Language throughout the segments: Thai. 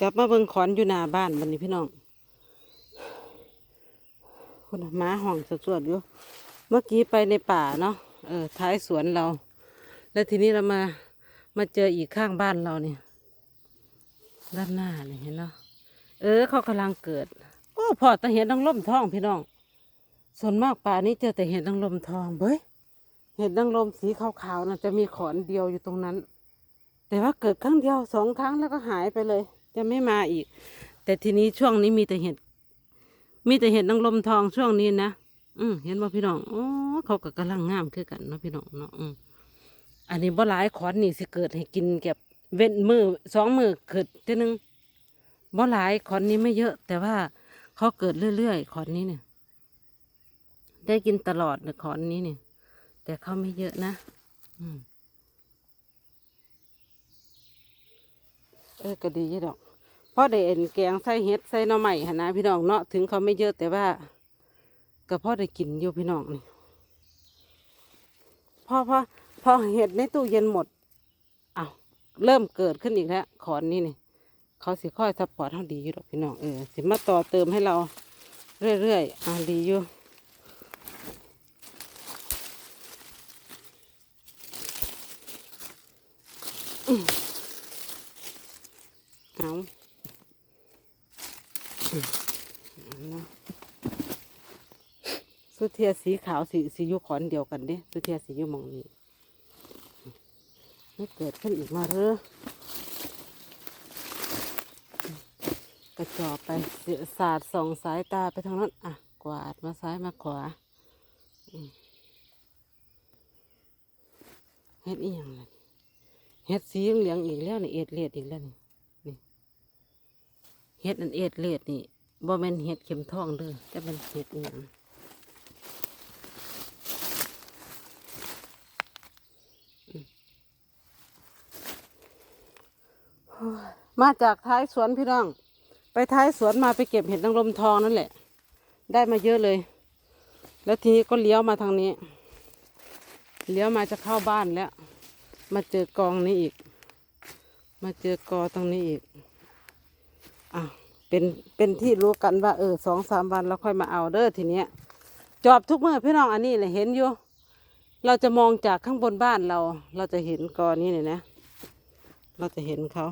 กลับมาเบิ่งขอนอยู่หน้าบ้านบันนี้พี่น้องคุณน่ะหม้าห้องสวดๆอยู่ เมื่อกี้ไปในป่าเนาะเออท้ายสวนเรา แล้วทีนี้เรามามาเจออีกข้างบ้านเราเนี่ยด้านหน้าเนี่ยเห็นเนาะเออ เขากำลังเกิดโอ้พอแต่เห็นดังล่มทองพี่น้อง ส่วนมากป่านี้เจอแต่เห็ดดังลมทองเบ้ยเห็ดดังลมสีขาวๆนะจะมีขอนเดียวอยู่ตรงนั้น แต่ว่าเกิดครั้งเดียวสองครั้งแล้วก็หายไปเลย จะไม่มาอีก แต่ทีนี้ช่วงนี้มีแต่เห็ด มีแต่เห็ดดังลมทองช่วงนี้นะอืมเห็นว่าพี่น้องอ๋อเขาก็กำลังงามคือกันเนาะพี่น้องเนาะอืมอันนี้บ่หลายขอนนี่สิเกิดให้กินเก็บเว้นมือสองมือเกิดเทีนึงบ่หลายขอนนี้ไม่เยอะ แต่ว่าเขาเกิดเรื่อยๆขอนนี้เนี่ย ได้กินตลอดเนี่ยขอนนี้เนี่ย แต่เขาไม่เยอะนะ อืมเออก็ดีอยู่ดอก พราะได้เอ็นแกงใส่เห็ดใส่หน่อไม้หนนะพี่น้องเนาะถึงเขาไม่เยอะแต่ว่าก็พอได้กินอยู่พี่น้องนี่พอพอพอเห็ดในตู้เย็นหมดอ้าวเริ่มเกิดขึ้นอีกแล้วขอนนี้นี่เขาสิค่อยซัพพอร์ตเขาดีอยู่ดอกพี่น้องเออสิมาต่อเติมให้เราเรื่อยๆอ่าดีอยู่เอาอืมเอา สุเทียสีขาวสีสียุขอนเดียวกันเด้สุเทียสียุมองนี้ไม่เกิดขึ้นอีกมาเรอกระจอกไปศาสตร์ส่องสายตาไปทางนั้นอะกวาดมาซ้ายมาขวาเฮ็ดอีหยังล่ะเฮ็ดสีเหลืองอีกแล้วนี่เอ็ดเลียดอีกแล้วนี่ เห็ดอันเอ็ดเลียดนี่บ่แม่นเห็ดเข็มทองเด้อแต่เป็นเห็ดอหย่างมาจากท้ายสวนพี่น้อง ไปท้ายสวนมาไปเก็บเห็ดนางรมทองนั่นแหละ ได้มาเยอะเลย แล้วทีนี้ก็เลี้ยวมาทางนี้ เลี้ยวมาจะเข้าบ้านแล้ว มาเจอกองนี้อีก มาเจอกอตรงนี้อีก เป็นเป็นที่รู้กันว่าเออสองสามวันเราค่อยมาเอาเด้อทีเนี้ยจอบทุกเมื่อพี่น้องอันนี้เลยเห็นอยู่ เราจะมองจากข้างบนบ้านเรา เราจะเห็นกอนี้เนี่ยนะ เราจะเห็นเขา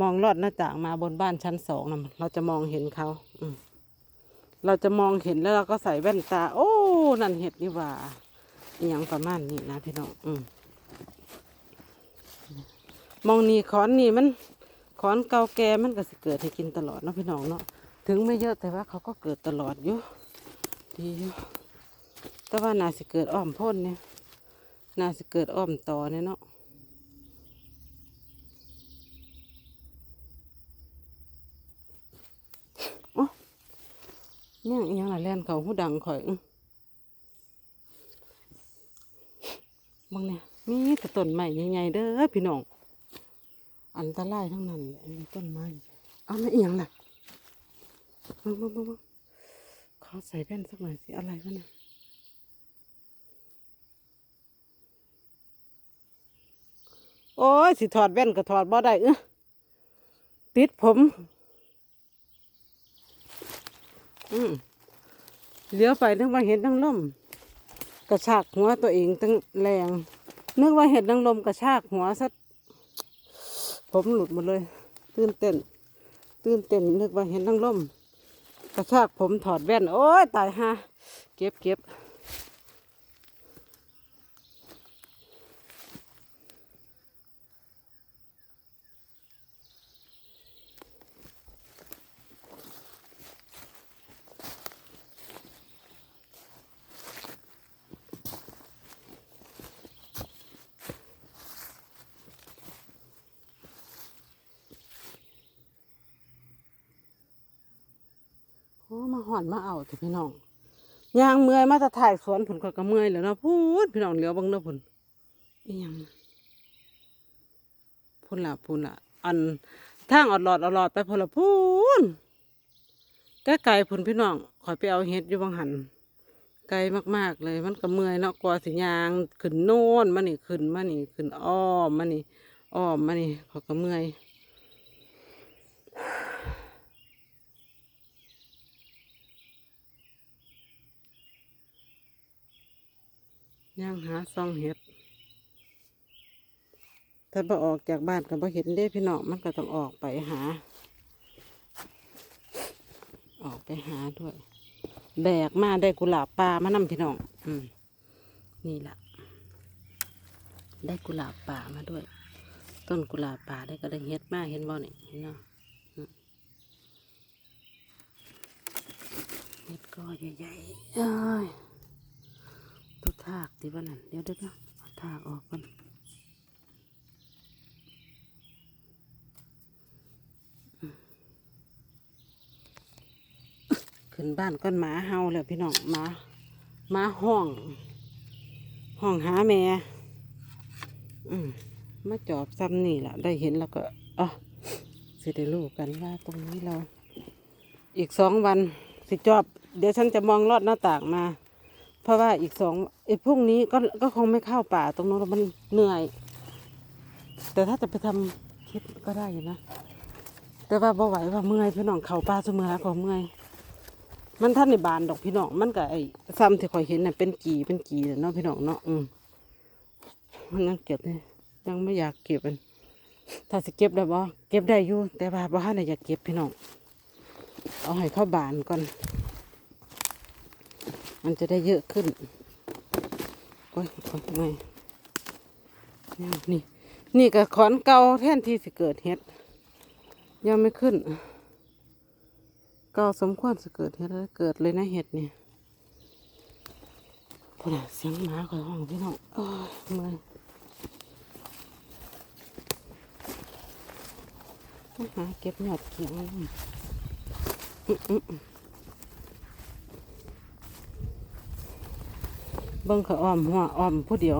มองลอดหน้าต่างมาบนบ้านชั้นสองนะเราจะมองเห็นเขาอืเราจะมองเห็นแล้วเราก็ใส่แว่นตา โอ้ นั่นเห็ดนี่ว่าอย่างประมาณนี้นะพี่น้องอืมมองนี่ขอนนี่มัน ขอนเก่าแก่มันก็สิเกิดให้กินตลอดเนาะพี่น้องเนาะถึงไม่เยอะแต่ว่าเขาก็เกิดตลอดอยู่ดีอยู่แต่ว่าน่าสิเกิดอ้อมพ่นเนี่ยน่าสิเกิดอ้อมต่อเนี่ยเนาะยังอีหยังละแล่นเขาหูดังข่อยบังเนี่ยมีแต่ต้นใหม่ใหญ่ๆเด้อพี่น้อง อันตรายทั้งนั้นมีต้นไม้เอาแล้วอียงล่ะมามามามาขอใส่แว่นสักหน่อยสิอะไรวะเนี่ยโอ้ยสิถอดแว่นก็ถอดบ่ได้เออติดผม อืมเลี้ยวไปนึกว่าเห็นนังลมกระชากหัวตัวเองตั้งแรงนึกว่าเห็นนังลมกระชากหัวซะ ผมหลุดหมดเลย ตื่นเต้น ตื่นเต้นนึกว่าเห็นทั้งล่มกระชากผมถอดแว่น โอ้ยตายฮะเก็บเก็บ หอนมาเอาเถอะพี่น้องยางเมื่อยมาจะถ่ายสวนผลก็กระเมื่อยแล้วเนาะพูดพี่น้องเหลียวบังเนาะผลอีหยังพุ่นละพุ่นละอันทางอดหลอดอดหลอดไปพนละพูนใกล้ไกลพุ่นพี่น้องขอยไปเอาเห็ดอยู่บางหันไกลมากๆเลย มันก็เมื่อยเนาะกว่าสิยางขึ้นโน่นมานี่ขึ้นมานี่ขึ้นอ้อมมานี่อ้อมมานี่เขาก็เมื่อย ย่างหาซองเห็ด ถ้าบ่ออกจากบ้านก็บ่เห็นเด้พี่น้องมันก็ต้องออกไปหา ออกไปหาด้วย แบกมาได้กุหลาบปลามานำพี่น้อง อืม นี่แหละได้กุหลาบป่ามาด้วย ต้นกุหลาบป่าได้ก็ได้เฮ็ดมาเห็นบ่นี่เห็นเนาะเฮ็ดก็ใหญ่ๆ ตัวทากที่ว่านั่นเดี๋ยวเดี๋ยวเอาทากออกก่อนขึ้นบ้านก้อนหมาเฮาแล้วพี่น้องหมาหมาห้อง ห้องหาแม่อืมมาจอบซ้ำนี่แหละได้เห็นแล้วก็อ๋อสิได้รู้กันว่าตรงนี้เรา อีกสองวันสิจอบ เดี๋ยวฉันจะมองลอดหน้าต่างมา เพราะว่าอีกสองไอ้พรุ่งนี้ก็ก็คงไม่เข้าป่าตรงนู้นมันเหนื่อย แต่ถ้าจะไปทำคลิปก็ได้อยู่นะ แต่ว่าบ่ไหวว่าเมื่อยพี่น้องเข่าป่าเสมอก็เมื่อยมันท่านในบานดอกพี่น้องมันก็ไอ้ซ้ำที่คอยเห็นน่ะเป็นกี่เป็นกี่เนาะพี่น้องเนาะอืมมันยังเก็บเลยยังไม่อยากเก็บมันถ้าสิเก็บได้บ่เก็บได้อยู่แต่ว่าบ่ฮั่นได้อยากเก็บพี่น้องเอาให้เข้าบานก่อน มันจะได้เยอะขึ้น โอ้ยโอ้ยไม่นี่ นี่นี่ก็ขอนเก่าแท่นที่สิเกิดเห็ด ยังไม่ขึ้น เก่าสมควรสิเกิดเห็ดแล้วเกิดเลยนะเห็ดเนี่ยพอน่ะเสียงหมาคอยห้องพี่น้องโอ้ยเมื่อยหาเก็บหยอดเขียงอื้ออื้อ เบิ้งเขาอ้อมหัวอ้อมผู้เดียว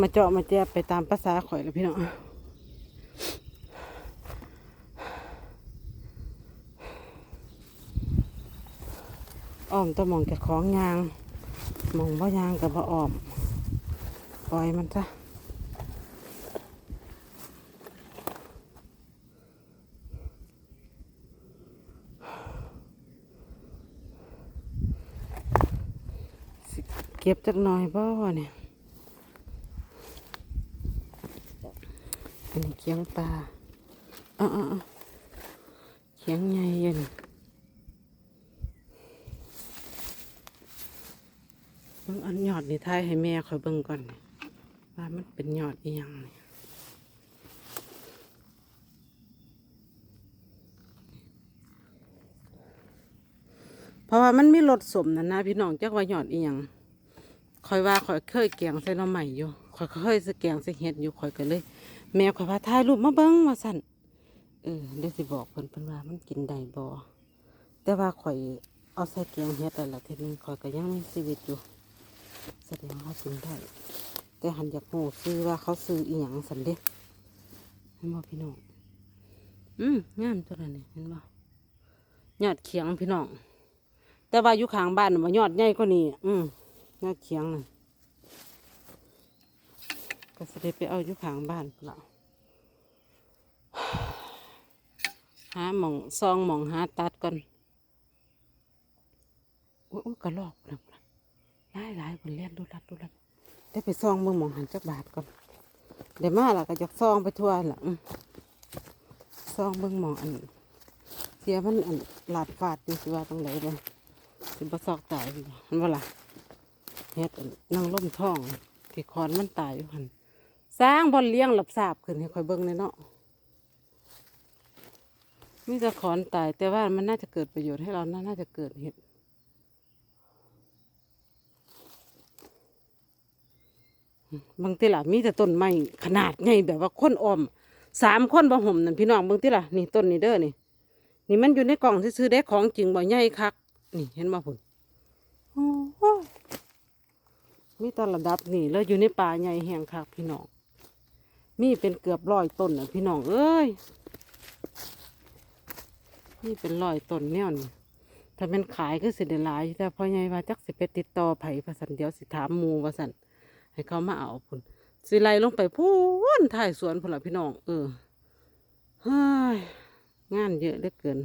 มาเจาะมาแจบไปตามภาษาข่อยแล้วพี่น้องอ้อมต้องมองจากของยางมองบ่ยางกับบ่อ้อม ปล่อยมันซะ สิเก็บจักหน่อยบ่เนี่ย อันนี้เคียงปลาเอ๋อาเคียงใหญ่ย็นเบิ่งอันยอดนี่ทายให้แม่คอยเบิ่งก่อนนี่ว่ามันเป็นยอดอีหยังนี่เพราะว่ามันมีรสสมนะนะพี่น้องจักว่ายอดอีหยัง คอยว่าคอยเคยแกงใส่หน้ำใหม่อยู่คอยเคยสแกงใส่เห็ดอยู่คอยก็เลย แม่ข่อยพาถ่ายรูปมาเบิ้งมาสั่นเออเดี๋ยวสิบอกเพิ่นเพิ่นว่ามันกินได้บ่แต่ว่าข่อยเอาใส่แกงเฮ็ดแล้วล่ะทีนี้ข่อยก็ยังมีชีวิตอยู่แสดงว่ากินได้ แต่หันอยากรู้ซื้อว่าเขาซื้ออีหยังสันเด้เห็นบ่พี่น้องอืมงามตัวนั้นนี่เห็นบ่ยอดเขียงพี่น้องแต่ว่าอยู่ข้างบ้านน่ะบ่ยอดใหญ่กว่านี้อืม ยอดเขียงน่ะก็จะได้ไปเอาอยู่ข้างบ้านพุ่นละหาหมองซองหมองหาตัดก่อนโอ้ยกระลอกนะหลายหลายคนเล่นดูรัดดูรัดได้ไปซองเมืองหมองหันจักบาทก่อนเดี๋ยวมาล่ะก็จะซองไปทั่วล่ะซองเบิ่งหมองอันเสียมันอันหลาดฟาดนี่สิว่าตรงไหนบ่สิบ่ซอกตายอยู่เห็นบ่ล่ะ เฮ็ดนนั่งล่มท้องที่คอนมันตายอยู่หันสร้างบอลเลี้ยงหลับสาบขึ้นให้คอยเบิ้งเลยเนาะมีแต่ขอนตายแต่ว่ามันน่าจะเกิดประโยชน์ให้เราน่าจะเกิดเห็ดบางทีล่ะมีแต่ต้นไม้ขนาดใหญ่แบบว่าค้นอมสามคนบ่ห่มนั่นพี่น้องบางทีล่ะนี่ต้นนี้เด้อนี่ นี่มันอยู่ในกล่องซื้อได้ของจริงบ่ใหญ่คัก นี่เห็นบ่พุ่นโอ้ มีแตระดับนี่แล้วอยู่ในป่าใหญ่แห่งคักพี่น้อง มีเป็นเกือบร้อยต้นนะพี่น้องเอ้ยนี่เป็นร้อยต้นเนี่ยนี่ถ้าเป็นขายก็สิได้หลาย แต่พอใหญ่ว่าจักสิไปติดต่อไผว่าสันเดียวสิถามหมูว่าสันให้เขามาเอาพุ่นสิไลลงไปพูนถ่ายสวนพุ่นละพี่น้อง เออเฮ้ยงานเยอะเหลือเกิน